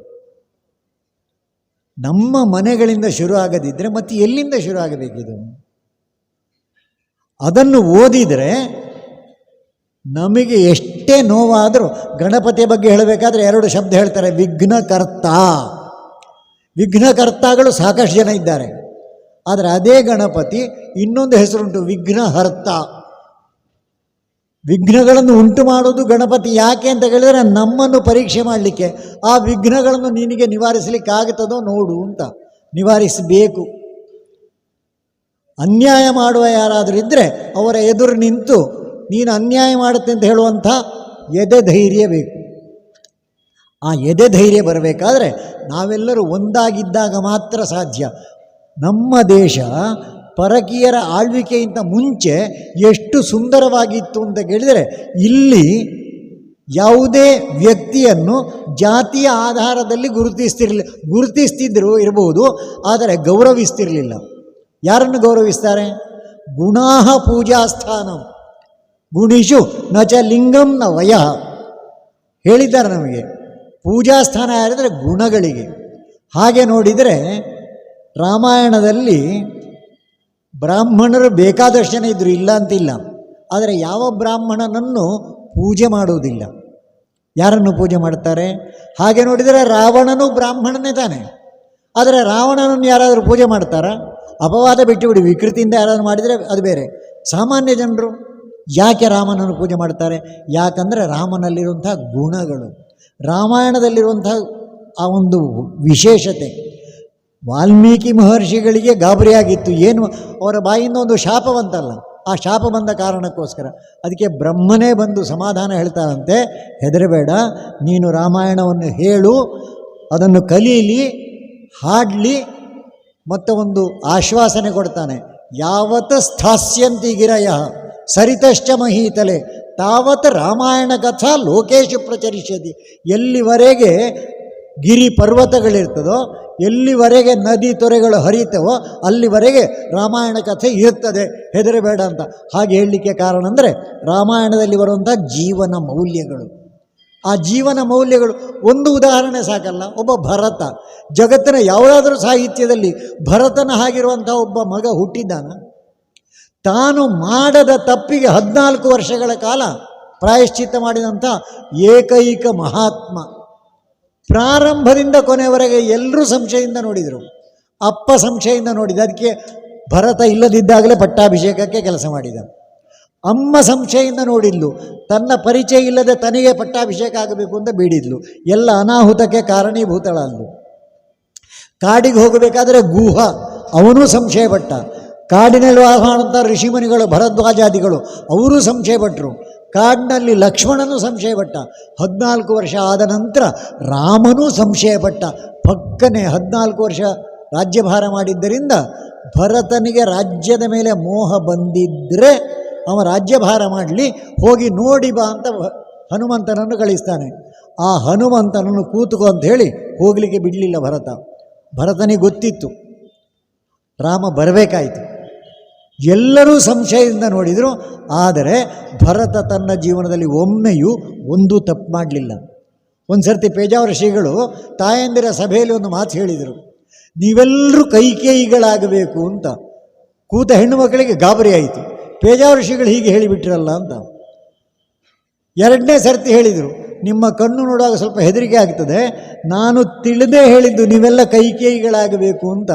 ನಮ್ಮ ಮನೆಗಳಿಂದ ಶುರು ಆಗದಿದ್ದರೆ ಮತ್ತೆ ಎಲ್ಲಿಂದ ಶುರು ಆಗಬೇಕಿದು? ಅದನ್ನು ಓದಿದರೆ ನಮಗೆ ಎಷ್ಟೇ ನೋವಾದರೂ ಗಣಪತಿಯ ಬಗ್ಗೆ ಹೇಳಬೇಕಾದ್ರೆ ಎರಡು ಶಬ್ದ ಹೇಳ್ತಾರೆ, ವಿಘ್ನಕರ್ತ. ವಿಘ್ನಕರ್ತಾಗಳು ಸಾಕಷ್ಟು ಜನ ಇದ್ದಾರೆ. ಆದರೆ ಅದೇ ಗಣಪತಿ ಇನ್ನೊಂದು ಹೆಸರುಂಟು, ವಿಘ್ನಹರ್ತ. ವಿಘ್ನಗಳನ್ನು ಉಂಟು ಮಾಡೋದು ಗಣಪತಿ ಯಾಕೆ ಅಂತ ಹೇಳಿದರೆ ನಮ್ಮನ್ನು ಪರೀಕ್ಷೆ ಮಾಡಲಿಕ್ಕೆ. ಆ ವಿಘ್ನಗಳನ್ನು ನಿನಗೆ ನಿವಾರಿಸಲಿಕ್ಕೆ ಆಗುತ್ತದೋ ನೋಡು ಅಂತ. ನಿವಾರಿಸಬೇಕು. ಅನ್ಯಾಯ ಮಾಡುವ ಯಾರಾದರೂ ಇದ್ದರೆ ಅವರ ಎದುರು ನಿಂತು ನೀನು ಅನ್ಯಾಯ ಮಾಡುತ್ತೆ ಅಂತ ಹೇಳುವಂಥ ಎದೆ ಧೈರ್ಯ ಬೇಕು. ಆ ಎದೆ ಧೈರ್ಯ ಬರಬೇಕಾದ್ರೆ ನಾವೆಲ್ಲರೂ ಒಂದಾಗಿದ್ದಾಗ ಮಾತ್ರ ಸಾಧ್ಯ. ನಮ್ಮ ದೇಶ ಪರಕೀಯರ ಆಳ್ವಿಕೆಯಿಂದ ಮುಂಚೆ ಎಷ್ಟು ಸುಂದರವಾಗಿತ್ತು ಅಂತ ಕೇಳಿದರೆ ಇಲ್ಲಿ ಯಾವುದೇ ವ್ಯಕ್ತಿಯನ್ನು ಜಾತಿಯ ಆಧಾರದಲ್ಲಿ ಗುರುತಿಸ್ತಿರಲಿಲ್ಲ ಗುರುತಿಸ್ತಿದ್ರು ಇರಬಹುದು ಆದರೆ ಗೌರವಿಸ್ತಿರಲಿಲ್ಲ. ಯಾರನ್ನು ಗೌರವಿಸ್ತಾರೆ? ಗುಣಾಹ ಪೂಜಾಸ್ಥಾನಂ. ಗುಣಿಷು ನ ಚ ಲಿಂಗಂ ನ ವಯ. ಹೇಳಿದ್ದಾರೆ ನಮಗೆ, ಪೂಜಾ ಸ್ಥಾನ ಯಾರಿದ್ರೆ ಗುಣಗಳಿಗೆ. ಹಾಗೆ ನೋಡಿದರೆ ರಾಮಾಯಣದಲ್ಲಿ ಬ್ರಾಹ್ಮಣರು ಬೇಕಾದಷ್ಟು ಜನ ಇದ್ದರು ಇಲ್ಲ ಅಂತಿಲ್ಲ. ಆದರೆ ಯಾವ ಬ್ರಾಹ್ಮಣನನ್ನು ಪೂಜೆ ಮಾಡುವುದಿಲ್ಲ? ಯಾರನ್ನು ಪೂಜೆ ಮಾಡ್ತಾರೆ? ಹಾಗೆ ನೋಡಿದರೆ ರಾವಣನು ಬ್ರಾಹ್ಮಣನೇ ತಾನೆ. ಆದರೆ ರಾವಣನನ್ನು ಯಾರಾದರೂ ಪೂಜೆ ಮಾಡ್ತಾರಾ? ಅಪವಾದ ಬಿಟ್ಟುಬಿಡಿ ವಿಕೃತಿಯಿಂದ ಯಾರಾದರೂ ಮಾಡಿದರೆ ಅದು ಬೇರೆ. ಸಾಮಾನ್ಯ ಜನರು ಯಾಕೆ ರಾಮನನ್ನು ಪೂಜೆ ಮಾಡ್ತಾರೆ ಯಾಕಂದರೆ ರಾಮನಲ್ಲಿರುವಂಥ ಗುಣಗಳು. ರಾಮಾಯಣದಲ್ಲಿರುವಂಥ ಆ ಒಂದು ವಿಶೇಷತೆ. ವಾಲ್ಮೀಕಿ ಮಹರ್ಷಿಗಳಿಗೆ ಗಾಬರಿಯಾಗಿತ್ತು. ಏನು? ಅವರ ಬಾಯಿಂದ ಒಂದು ಶಾಪ ಬಂತಲ್ಲ. ಆ ಶಾಪ ಬಂದ ಕಾರಣಕ್ಕೋಸ್ಕರ. ಅದಕ್ಕೆ ಬ್ರಹ್ಮನೇ ಬಂದು ಸಮಾಧಾನ ಹೇಳ್ತಾರಂತೆ ಹೆದರಬೇಡ, ನೀನು ರಾಮಾಯಣವನ್ನು ಹೇಳು, ಅದನ್ನು ಕಲೀಲಿ, ಹಾಡಲಿ, ಮತ್ತು ಒಂದು ಆಶ್ವಾಸನೆ ಕೊಡ್ತಾನೆ. ಯಾವತ್ತ ಸ್ಥಾಸ್ಯಂತಿ ಗಿರಯ. ಸರಿತಶ್ಚ ಮಹೀತಲೆ. ತಾವತ್ ರಾಮಾಯಣ ಕಥಾ ಲೋಕೇಶು ಪ್ರಚರಿಸದಿ ಎಲ್ಲಿವರೆಗೆ ಗಿರಿ ಪರ್ವತಗಳಿರ್ತದೋ, ಎಲ್ಲಿವರೆಗೆ ನದಿ ತೊರೆಗಳು ಹರಿತವೋ, ಅಲ್ಲಿವರೆಗೆ ರಾಮಾಯಣ ಕಥೆ ಇರ್ತದೆ. ಹೆದರಬೇಡ ಅಂತ. ಹಾಗೆ ಹೇಳಲಿಕ್ಕೆ ಕಾರಣ ಅಂದರೆ, ರಾಮಾಯಣದಲ್ಲಿ ಬರುವಂಥ ಜೀವನ ಮೌಲ್ಯಗಳು. ಆ ಜೀವನ ಮೌಲ್ಯಗಳು ಒಂದು ಉದಾಹರಣೆ ಸಾಕಲ್ಲ, ಒಬ್ಬ ಭರತ. ಜಗತ್ತಿನ ಯಾವುದಾದ್ರೂ ಸಾಹಿತ್ಯದಲ್ಲಿ ಭರತನ ಆಗಿರುವಂಥ ಒಬ್ಬ ಮಗ ಹುಟ್ಟಿದ್ದಾನ? ತಾನು ಮಾಡದ ತಪ್ಪಿಗೆ ಹದಿನಾಲ್ಕು ವರ್ಷಗಳ ಕಾಲ ಪ್ರಾಯಶ್ಚಿತ್ತ ಮಾಡಿದಂಥ ಏಕೈಕ ಮಹಾತ್ಮ. ಪ್ರಾರಂಭದಿಂದ ಕೊನೆಯವರೆಗೆ ಎಲ್ಲರೂ ಸಂಶಯದಿಂದ ನೋಡಿದರು. ಅಪ್ಪ ಸಂಶಯದಿಂದ ನೋಡಿದ ಅದಕ್ಕೆ ಭರತ ಇಲ್ಲದಿದ್ದಾಗಲೇ ಪಟ್ಟಾಭಿಷೇಕಕ್ಕೆ ಕೆಲಸ ಮಾಡಿದ. ಅಮ್ಮ ಸಂಶಯದಿಂದ ನೋಡಿದ್ಲು. ತನ್ನ ಪರಿಚಯ ಇಲ್ಲದೆ ತನಗೆ ಪಟ್ಟಾಭಿಷೇಕ ಆಗಬೇಕು ಅಂತ ಬೇಡಿದ್ಲು. ಎಲ್ಲ ಅನಾಹುತಕ್ಕೆ ಕಾರಣೀಭೂತಳಲ್ಲು ಕಾಡಿಗೆ ಹೋಗಬೇಕಾದ್ರೆ ಗುಹ. ಅವನೂ ಸಂಶಯಪಟ್ಟ. ಕಾಡಿನಲ್ಲಿ ವಾಸ ಮಾಡುವಂಥ ಋಷಿಮುನಿಗಳು, ಭರದ್ವಾಜಾದಿಗಳು, ಅವರೂ ಸಂಶಯಪಟ್ಟರು ಕಾಡಿನಲ್ಲಿ ಲಕ್ಷ್ಮಣನು ಸಂಶಯಪಟ್ಟ. ಹದಿನಾಲ್ಕು ವರ್ಷ ಆದ ನಂತರ ರಾಮನೂ ಸಂಶಯಪಟ್ಟ. ಪಕ್ಕನೆ ಹದಿನಾಲ್ಕು ವರ್ಷ ರಾಜ್ಯಭಾರ ಮಾಡಿದ್ದರಿಂದ ಭರತನಿಗೆ ರಾಜ್ಯದ ಮೇಲೆ ಮೋಹ ಬಂದಿದ್ದರೆ ಅವ ರಾಜ್ಯಭಾರ ಮಾಡಲಿ, ಹೋಗಿ ನೋಡಿ ಬಾ ಅಂತ ಹನುಮಂತನನ್ನು ಕಳಿಸ್ತಾನೆ. ಆ ಹನುಮಂತನನ್ನು ಕೂತುಕೋ ಅಂತ ಹೇಳಿ ಹೋಗಲಿಕ್ಕೆ ಬಿಡಲಿಲ್ಲ ಭರತ. ಭರತನಿಗೆ ಗೊತ್ತಿತ್ತು. ರಾಮ ಬರಬೇಕಾಯಿತು. ಎಲ್ಲರೂ ಸಂಶಯದಿಂದ ನೋಡಿದರು, ಆದರೆ ಭರತ ತನ್ನ ಜೀವನದಲ್ಲಿ ಒಮ್ಮೆಯೂ ಒಂದು ತಪ್ಪು ಮಾಡಲಿಲ್ಲ. ಒಂದು ಸರ್ತಿ ಪೇಜಾವರ ಶ್ರೀಗಳು ತಾಯಂದಿರ ಸಭೆಯಲ್ಲಿ ಒಂದು ಮಾತು ಹೇಳಿದರು, ನೀವೆಲ್ಲರೂ ಕೈಕೇಯಿಗಳಾಗಬೇಕು ಅಂತ. ಕೂತ ಹೆಣ್ಣು ಮಕ್ಕಳಿಗೆ ಗಾಬರಿ ಆಯಿತು. ಪೇಜಾವರ ಶ್ರೀಗಳು ಹೀಗೆ ಹೇಳಿಬಿಟ್ರಲ್ಲ ಅಂತ. ಎರಡನೇ ಸರ್ತಿ ಹೇಳಿದರು, ನಿಮ್ಮ ಕಣ್ಣು ನೋಡುವಾಗ ಸ್ವಲ್ಪ ಹೆದರಿಕೆ ಆಗ್ತದೆ, ನಾನು ತಿಳಿದೇ ಹೇಳಿದ್ದು ನೀವೆಲ್ಲ ಕೈಕೇಯಿಗಳಾಗಬೇಕು ಅಂತ.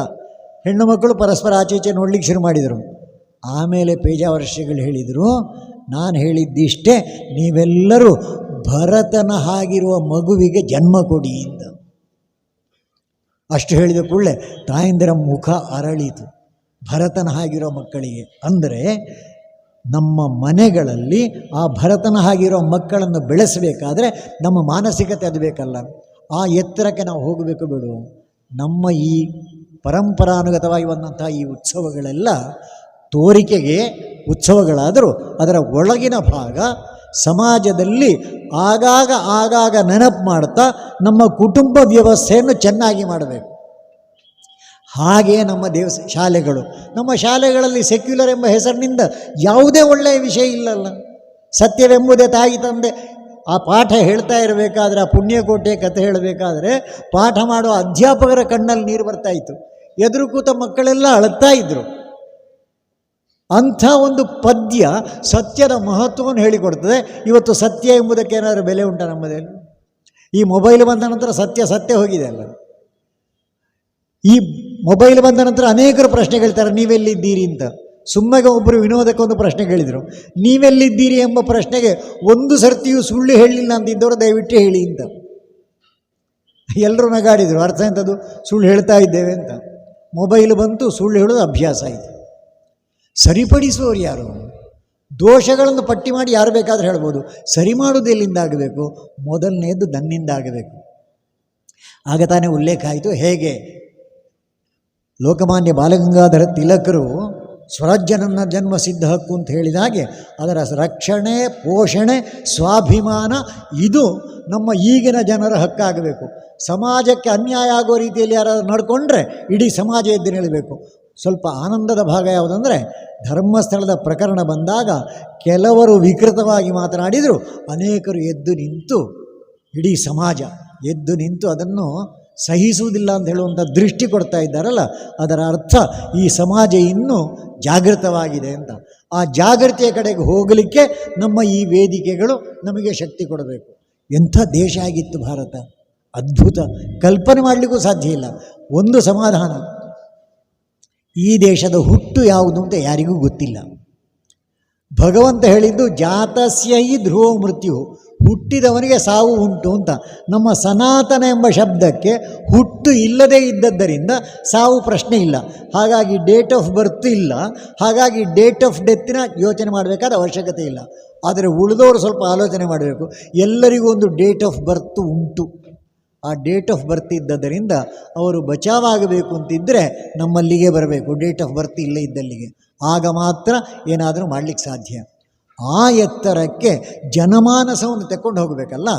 ಹೆಣ್ಣು ಮಕ್ಕಳು ಪರಸ್ಪರ ಆಚೆ ಈಚೆ ನೋಡ್ಲಿಕ್ಕೆ ಶುರು ಮಾಡಿದರು. ಆಮೇಲೆ ಪೇಜಾವರ್ಷಿಗಳು ಹೇಳಿದರು, ನಾನು ಹೇಳಿದ್ದಿಷ್ಟೇ, ನೀವೆಲ್ಲರೂ ಭರತನ ಹಾಗಿರುವ ಮಗುವಿಗೆ ಜನ್ಮ ಕೊಡಿ ಅಂತ. ಅಷ್ಟು ಹೇಳಿದ ಕೂಡಲೇ ತಾಯಂದಿರ ಮುಖ ಅರಳಿತು. ಭರತನ ಹಾಗಿರೋ ಮಕ್ಕಳಿಗೆ. ಅಂದರೆ ನಮ್ಮ ಮನೆಗಳಲ್ಲಿ ಆ ಭರತನ ಹಾಗಿರೋ ಮಕ್ಕಳನ್ನು ಬೆಳೆಸಬೇಕಾದ್ರೆ ನಮ್ಮ ಮಾನಸಿಕತೆ ಅದು ಬೇಕಲ್ಲ. ಆ ಎತ್ತರಕ್ಕೆ ನಾವು ಹೋಗಬೇಕು ಬಿಡು. ನಮ್ಮ ಈ ಪರಂಪರಾನುಗತವಾಗಿ ಬಂದಂಥ ಈ ಉತ್ಸವಗಳೆಲ್ಲ ತೋರಿಕೆಗೆ ಉತ್ಸವಗಳಾದರೂ ಅದರ ಒಳಗಿನ ಭಾಗ ಸಮಾಜದಲ್ಲಿ ಆಗಾಗ ಆಗಾಗ ನೆನಪು ಮಾಡ್ತಾ ನಮ್ಮ ಕುಟುಂಬ ವ್ಯವಸ್ಥೆಯನ್ನು ಚೆನ್ನಾಗಿ ಮಾಡಬೇಕು. ಹಾಗೆಯೇ ನಮ್ಮ ದೇವ ಶಾಲೆಗಳು. ನಮ್ಮ ಶಾಲೆಗಳಲ್ಲಿ ಸೆಕ್ಯುಲರ್ ಎಂಬ ಹೆಸರಿನಿಂದ ಯಾವುದೇ ಒಳ್ಳೆಯ ವಿಷಯ ಇಲ್ಲಲ್ಲ. ಸತ್ಯವೆಂಬುದೇ ತಾಯಿ ತಂದೆ. ಆ ಪಾಠ ಹೇಳ್ತಾ ಇರಬೇಕಾದ್ರೆ, ಆ ಪುಣ್ಯಕೋಟೆ ಕಥೆ ಹೇಳಬೇಕಾದ್ರೆ ಪಾಠ ಮಾಡುವ ಅಧ್ಯಾಪಕರ ಕಣ್ಣಲ್ಲಿ ನೀರು ಬರ್ತಾ ಇತ್ತು. ಎದುರು ಕೂತ ಮಕ್ಕಳೆಲ್ಲ ಅಳುತ್ತಾ ಇದ್ರು. ಅಂಥ ಒಂದು ಪದ್ಯ ಸತ್ಯದ ಮಹತ್ವವನ್ನು ಹೇಳಿಕೊಡ್ತದೆ. ಇವತ್ತು ಸತ್ಯ ಎಂಬುದಕ್ಕೆ ಏನಾದರೂ ಬೆಲೆ ಉಂಟಾ ನಮ್ಮದಲ್ಲಿ ಈ ಮೊಬೈಲ್ ಬಂದ ನಂತರ ಸತ್ಯ ಸತ್ಯ ಹೋಗಿದೆ ಅಲ್ಲ. ಈ ಮೊಬೈಲ್ ಬಂದ ನಂತರ ಅನೇಕರು ಪ್ರಶ್ನೆ ಕೇಳ್ತಾರೆ, ನೀವೆಲ್ಲಿದ್ದೀರಿ ಅಂತ. ಸುಮ್ಮನೆ ಒಬ್ಬರು ವಿನೋದಕ್ಕೆ ಒಂದು ಪ್ರಶ್ನೆ ಕೇಳಿದರು. ನೀವೆಲ್ಲಿದ್ದೀರಿ ಎಂಬ ಪ್ರಶ್ನೆಗೆ ಒಂದು ಸರ್ತಿಯೂ ಸುಳ್ಳು ಹೇಳಲಿಲ್ಲ ಅಂತಿದ್ದವರು ದಯವಿಟ್ಟು ಹೇಳಿ ಅಂತ. ಎಲ್ಲರೂ ನಗಾಡಿದರು, ಅರ್ಥ ಎಂಥದ್ದು ಸುಳ್ಳು ಹೇಳ್ತಾ ಇದ್ದೇವೆ ಅಂತ. ಮೊಬೈಲ್ ಬಂತು, ಸುಳ್ಳು ಹೇಳೋದು ಅಭ್ಯಾಸ ಆಯಿತು. ಸರಿಪಡಿಸುವವರು ಯಾರು? ದೋಷಗಳನ್ನು ಪಟ್ಟಿ ಮಾಡಿ ಯಾರು ಬೇಕಾದರೂ ಹೇಳ್ಬೋದು. ಸರಿ ಮಾಡೋದು ಎಲ್ಲಿಂದ ಆಗಬೇಕು? ಮೊದಲನೆಯದು ನನ್ನಿಂದ ಆಗಬೇಕು. ಆಗ ತಾನೇ ಉಲ್ಲೇಖ ಆಯಿತು. ಹೇಗೆ? ಲೋಕಮಾನ್ಯ ಬಾಲಗಂಗಾಧರ ತಿಲಕರು ಸ್ವರಾಜ್ಯ ನನ್ನ ಜನ್ಮ ಸಿದ್ಧ ಹಕ್ಕು ಅಂತ ಹೇಳಿದ ಹಾಗೆ ಅದರ ರಕ್ಷಣೆ, ಪೋಷಣೆ, ಸ್ವಾಭಿಮಾನ, ಇದು ನಮ್ಮ ಈಗಿನ ಜನರ ಹಕ್ಕಾಗಬೇಕು ಸಮಾಜಕ್ಕೆ ಅನ್ಯಾಯ ಆಗೋ ರೀತಿಯಲ್ಲಿ ಯಾರಾದರೂ ನಡ್ಕೊಂಡ್ರೆ ಇಡೀ ಸಮಾಜ ಎದ್ದು ನಿಲ್ಲಬೇಕು. ಸ್ವಲ್ಪ ಆನಂದದ ಭಾಗ ಯಾವುದಂದರೆ ಧರ್ಮಸ್ಥಳದ ಪ್ರಕರಣ ಬಂದಾಗ ಕೆಲವರು ವಿಕೃತವಾಗಿ ಮಾತನಾಡಿದರು. ಅನೇಕರು ಎದ್ದು ನಿಂತು, ಇಡೀ ಸಮಾಜ ಎದ್ದು ನಿಂತು ಅದನ್ನು ಸಹಿಸುವುದಿಲ್ಲ ಅಂತ ಹೇಳುವಂಥ ದೃಷ್ಟಿ ಕೊಡ್ತಾ ಇದ್ದಾರಲ್ಲ, ಅದರ ಅರ್ಥ ಈ ಸಮಾಜ ಇನ್ನೂ ಜಾಗೃತವಾಗಿದೆ ಅಂತ. ಆ ಜಾಗೃತಿಯ ಕಡೆಗೆ ಹೋಗಲಿಕ್ಕೆ ನಮ್ಮ ಈ ವೇದಿಕೆಗಳು ನಮಗೆ ಶಕ್ತಿ ಕೊಡಬೇಕು. ಎಂಥ ದೇಶ ಆಗಿತ್ತು ಭಾರತ. ಅದ್ಭುತ. ಕಲ್ಪನೆ ಮಾಡಲಿಕ್ಕೂ ಸಾಧ್ಯ ಇಲ್ಲ. ಒಂದು ಸಮಾಧಾನ. ಈ ದೇಶದ ಹುಟ್ಟು ಯಾವುದು ಅಂತ ಯಾರಿಗೂ ಗೊತ್ತಿಲ್ಲ. ಭಗವಂತ ಹೇಳಿದ್ದು ಜಾತಸ್ಯ ಈ ಧ್ರುವ ಮೃತ್ಯು, ಹುಟ್ಟಿದವನಿಗೆ ಸಾವು ಉಂಟು ಅಂತ. ನಮ್ಮ ಸನಾತನ ಎಂಬ ಶಬ್ದಕ್ಕೆ ಹುಟ್ಟು ಇಲ್ಲದೇ ಇದ್ದದ್ದರಿಂದ ಸಾವು ಪ್ರಶ್ನೆ ಇಲ್ಲ. ಹಾಗಾಗಿ ಡೇಟ್ ಆಫ್ ಬರ್ತ್ ಇಲ್ಲ. ಹಾಗಾಗಿ ಡೇಟ್ ಆಫ್ ಡೆತ್ತಿನ ಯೋಚನೆ ಮಾಡಬೇಕಾದ ಅವಶ್ಯಕತೆ ಇಲ್ಲ. ಆದರೆ ಉಳಿದವರು ಸ್ವಲ್ಪ ಆಲೋಚನೆ ಮಾಡಬೇಕು. ಎಲ್ಲರಿಗೂ ಒಂದು ಡೇಟ್ ಆಫ್ ಬರ್ತ್ ಉಂಟು. ಆ ಡೇಟ್ ಆಫ್ ಬರ್ತ್ ಇದ್ದದರಿಂದ ಅವರು ಬಚಾವಾಗಬೇಕು ಅಂತಿದ್ದರೆ ನಮ್ಮಲ್ಲಿಗೆ ಬರಬೇಕು. ಡೇಟ್ ಆಫ್ ಬರ್ತ್ ಇಲ್ಲೇ ಇದ್ದಲ್ಲಿಗೆ. ಆಗ ಮಾತ್ರ ಏನಾದರೂ ಮಾಡಲಿಕ್ಕೆ ಸಾಧ್ಯ. ಆ ಎತ್ತರಕ್ಕೆ ಜನಮಾನಸವನ್ನು ತಕ್ಕೊಂಡು ಹೋಗಬೇಕಲ್ಲ?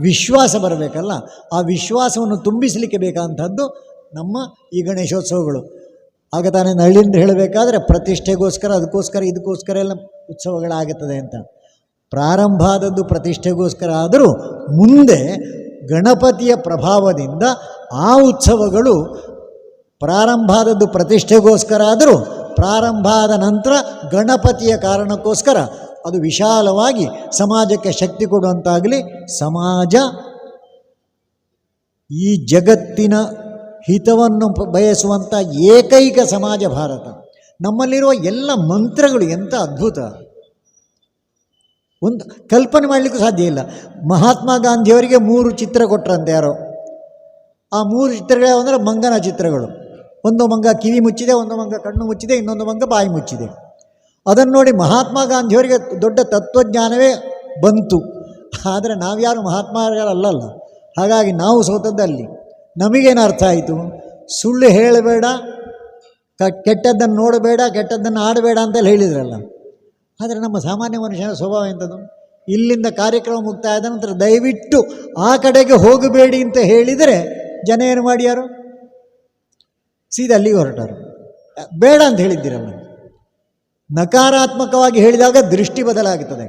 ವಿಶ್ವಾಸ ಬರಬೇಕಲ್ಲ? ಆ ವಿಶ್ವಾಸವನ್ನು ತುಂಬಿಸಲಿಕ್ಕೆ ಬೇಕಾದಂಥದ್ದು ನಮ್ಮ ಈ ಗಣೇಶೋತ್ಸವಗಳು. ಆಗ ತಾನೇ ನಳ್ಳಿಂದ ಹೇಳಬೇಕಾದ್ರೆ ಪ್ರತಿಷ್ಠೆಗೋಸ್ಕರ, ಅದಕ್ಕೋಸ್ಕರ, ಇದಕ್ಕೋಸ್ಕರ ಎಲ್ಲ ಉತ್ಸವಗಳಾಗುತ್ತದೆ ಅಂತ. ಪ್ರಾರಂಭ ಆದದ್ದು ಪ್ರತಿಷ್ಠೆಗೋಸ್ಕರ ಆದರೂ ಮುಂದೆ ಗಣಪತಿಯ ಪ್ರಭಾವದಿಂದ ಆ ಉತ್ಸವಗಳು ಪ್ರಾರಂಭ ಆದದ್ದು ಪ್ರತಿಷ್ಠೆಗೋಸ್ಕರ ಆದರೂ ಪ್ರಾರಂಭ ಆದ ನಂತರ ಗಣಪತಿಯ ಕಾರಣಕ್ಕೋಸ್ಕರ ಅದು ವಿಶಾಲವಾಗಿ ಸಮಾಜಕ್ಕೆ ಶಕ್ತಿ ಕೊಡುವಂತಾಗಲಿ. ಸಮಾಜ ಈ ಜಗತ್ತಿನ ಹಿತವನ್ನು ಬಯಸುವಂಥ ಏಕೈಕ ಸಮಾಜ ಭಾರತ. ನಮ್ಮಲ್ಲಿರುವ ಎಲ್ಲ ಮಂತ್ರಗಳು ಎಂಥ ಅದ್ಭುತ. ಒಂದು ಕಲ್ಪನೆ ಮಾಡಲಿಕ್ಕೂ ಸಾಧ್ಯ ಇಲ್ಲ. ಮಹಾತ್ಮ ಗಾಂಧಿಯವರಿಗೆ ಮೂರು ಚಿತ್ರ ಕೊಟ್ಟರಂತೆ ಯಾರೋ. ಆ ಮೂರು ಚಿತ್ರಗಳು ಅಂದರೆ ಮಂಗನ ಚಿತ್ರಗಳು. ಒಂದು ಮಂಗ ಕಿವಿ ಮುಚ್ಚಿದೆ, ಒಂದು ಮಂಗ ಕಣ್ಣು ಮುಚ್ಚಿದೆ, ಇನ್ನೊಂದು ಮಂಗ ಬಾಯಿ ಮುಚ್ಚಿದೆ. ಅದನ್ನು ನೋಡಿ ಮಹಾತ್ಮ ಗಾಂಧಿಯವರಿಗೆ ದೊಡ್ಡ ತತ್ವಜ್ಞಾನವೇ ಬಂತು. ಆದರೆ ನಾವ್ಯಾರು ಮಹಾತ್ಮಗಳಲ್ಲಲ್ಲ ಹಾಗಾಗಿ ನಾವು ಸೋತದ್ದಲ್ಲಿ ನಮಗೇನು ಅರ್ಥ ಆಯಿತು? ಸುಳ್ಳು ಹೇಳಬೇಡ ಕೆಟ್ಟದ್ದನ್ನು ನೋಡಬೇಡ, ಕೆಟ್ಟದ್ದನ್ನು ಆಡಬೇಡ ಅಂತೆಲ್ಲ ಹೇಳಿದ್ರಲ್ಲ. ಆದರೆ ನಮ್ಮ ಸಾಮಾನ್ಯ ಮನುಷ್ಯನ ಸ್ವಭಾವ ಎಂಥದ್ದು ಇಲ್ಲಿಂದ ಕಾರ್ಯಕ್ರಮ ಮುಕ್ತಾಯ ಆದ ನಂತರ ದಯವಿಟ್ಟು ಆ ಕಡೆಗೆ ಹೋಗಬೇಡಿ ಅಂತ ಹೇಳಿದರೆ ಜನ ಏನು ಮಾಡ್ಯಾರು ಸೀದಾ ಅಲ್ಲಿಗೆ ಹೊರಟಾರು. ಬೇಡ ಅಂತ ಹೇಳಿದ್ದೀರಲ್ಲ ನಕಾರಾತ್ಮಕವಾಗಿ ಹೇಳಿದಾಗ ದೃಷ್ಟಿ ಬದಲಾಗುತ್ತದೆ.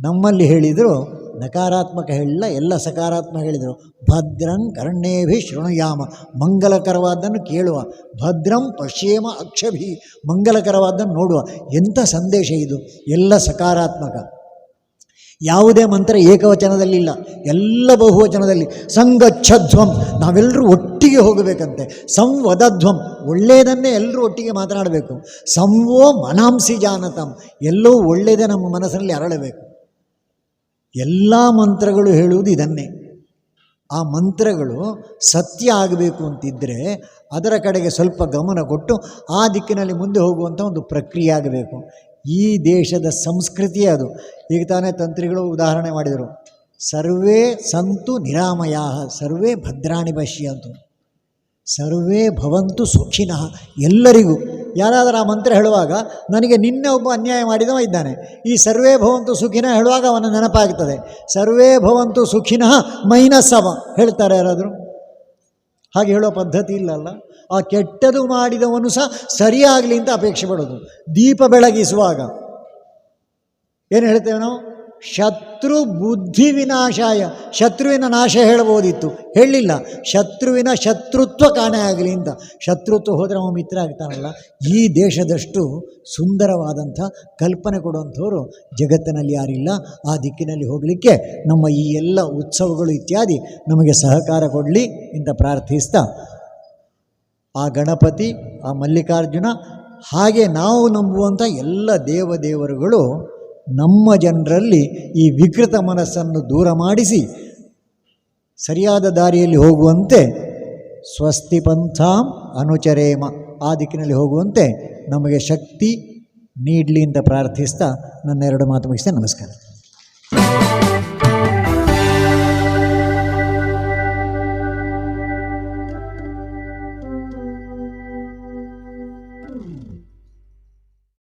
ನಮ್ಮಲ್ಲಿ ಹೇಳಿದರು ನಕಾರಾತ್ಮಕ ಹೇಳಿಲ್ಲ, ಎಲ್ಲ ಸಕಾರಾತ್ಮಕ ಹೇಳಿದರು. ಭದ್ರಂ ಕರ್ಣೇಭಿ ಶೃಣುಯಾಮ. ಮಂಗಲಕರವಾದ್ದನ್ನು ಕೇಳುವ. ಭದ್ರಂ ಪಶ್ಯೇಮ ಅಕ್ಷಭಿ. ಮಂಗಲಕರವಾದ್ದನ್ನು ನೋಡುವ. ಎಂಥ ಸಂದೇಶ ಇದು? ಎಲ್ಲ ಸಕಾರಾತ್ಮಕ. ಯಾವುದೇ ಮಂತ್ರ ಏಕವಚನದಲ್ಲಿಲ್ಲ ಎಲ್ಲ ಬಹುವಚನದಲ್ಲಿ ಸಂಗಚ್ಛಧ್ವಂ. ನಾವೆಲ್ಲರೂ ಒಟ್ಟಿಗೆ ಹೋಗಬೇಕಂತೆ. ಸಂವದಧ್ವಂ. ಒಳ್ಳೆಯದನ್ನೇ ಎಲ್ಲರೂ ಒಟ್ಟಿಗೆ ಮಾತನಾಡಬೇಕು. ಸಂವೋ ಮನಾಂಸಿ ಜಾನತಂ. ಎಲ್ಲವೂ ಒಳ್ಳೆಯದೇ ನಮ್ಮ ಮನಸ್ಸಿನಲ್ಲಿ ಅರಳಬೇಕು. ಎಲ್ಲ ಮಂತ್ರಗಳು ಹೇಳುವುದು ಇದನ್ನೇ. ಆ ಮಂತ್ರಗಳು ಸತ್ಯ ಆಗಬೇಕು ಅಂತಿದ್ದರೆ ಅದರ ಕಡೆಗೆ ಸ್ವಲ್ಪ ಗಮನ ಕೊಟ್ಟು ಆ ದಿಕ್ಕಿನಲ್ಲಿ ಮುಂದೆ ಹೋಗುವಂಥ ಒಂದು ಪ್ರಕ್ರಿಯೆ ಆಗಬೇಕು. ಈ ದೇಶದ ಸಂಸ್ಕೃತಿ ಅದು. ಈಗ ತಾನೇ ತಂತ್ರಿಗಳು ಉದಾಹರಣೆ ಮಾಡಿದರು. ಸರ್ವೇ ಸಂತು ನಿರಾಮಯ ಸರ್ವೇ ಭದ್ರಾಣಿ ಪಶ್ಯಂತು ಸರ್ವೇ ಭವಂತು ಸುಖಿನಃ. ಎಲ್ಲರಿಗೂ ಯಾರಾದರೂ ಆ ಮಂತ್ರ ಹೇಳುವಾಗ ನನಗೆ ನಿನ್ನೆ ಒಬ್ಬ ಅನ್ಯಾಯ ಮಾಡಿದವ ಇದ್ದಾನೆ. ಈ ಸರ್ವೇ ಭವಂತು ಸುಖಿನ ಹೇಳುವಾಗ ಅವನ ನೆನಪಾಗ್ತದೆ. ಸರ್ವೇ ಭವಂತು ಸುಖಿನಃ ಮೈನಸ್ಸವ ಹೇಳ್ತಾರೆ ಯಾರಾದರೂ? ಹಾಗೆ ಹೇಳೋ ಪದ್ಧತಿ ಇಲ್ಲಲ್ಲ. ಆ ಕೆಟ್ಟದು ಮಾಡಿದವನು ಸಹ ಸರಿಯಾಗಲಿ ಅಂತ ಅಪೇಕ್ಷೆ ಪಡೋದು. ದೀಪ ಬೆಳಗಿಸುವಾಗ. ಏನು ಹೇಳ್ತೇವೆ ನಾವು? ಶತ್ರು ಬುದ್ಧಿ ವಿನಾಶಾಯ. ಶತ್ರುವಿನ ನಾಶ ಹೇಳ್ಬೋದಿತ್ತು ಹೇಳಲಿಲ್ಲ ಶತ್ರುವಿನ ಶತ್ರುತ್ವ ಕಾಣೆ ಆಗಲಿ ಅಂತ. ಶತ್ರುತ್ವ ಹೋದರೆ ಅವನು ಮಿತ್ರ ಆಗ್ತಾನಲ್ಲ. ಈ ದೇಶದಷ್ಟು ಸುಂದರವಾದಂಥ ಕಲ್ಪನೆ ಕೊಡುವಂಥವರು ಜಗತ್ತಿನಲ್ಲಿ ಯಾರಿಲ್ಲ. ಆ ದಿಕ್ಕಿನಲ್ಲಿ ಹೋಗಲಿಕ್ಕೆ ನಮ್ಮ ಈ ಎಲ್ಲ ಉತ್ಸವಗಳು ಇತ್ಯಾದಿ ನಮಗೆ ಸಹಕಾರ ಕೊಡಲಿ ಅಂತ ಪ್ರಾರ್ಥಿಸ್ತಾ. ಆ ಗಣಪತಿ, ಆ ಮಲ್ಲಿಕಾರ್ಜುನ ಹಾಗೆ ನಾವು ನಂಬುವಂಥ ಎಲ್ಲ ದೇವದೇವರುಗಳು ನಮ್ಮ ಜನರಲ್ಲಿ ಈ ವಿಕೃತ ಮನಸ್ಸನ್ನು ದೂರ ಮಾಡಿಸಿ ಸರಿಯಾದ ದಾರಿಯಲ್ಲಿ ಹೋಗುವಂತೆ ಸ್ವಸ್ತಿ ಪಂಥಾಂ ಅನುಚರೇಮ. ಆ ದಿಕ್ಕಿನಲ್ಲಿ ಹೋಗುವಂತೆ ನಮಗೆ ಶಕ್ತಿ ನೀಡಲಿ ಅಂತ ಪ್ರಾರ್ಥಿಸ್ತಾ ನನ್ನ ಎರಡು ಮಾತು ಮುಗಿಸ್ತೇನೆ. ನಮಸ್ಕಾರ.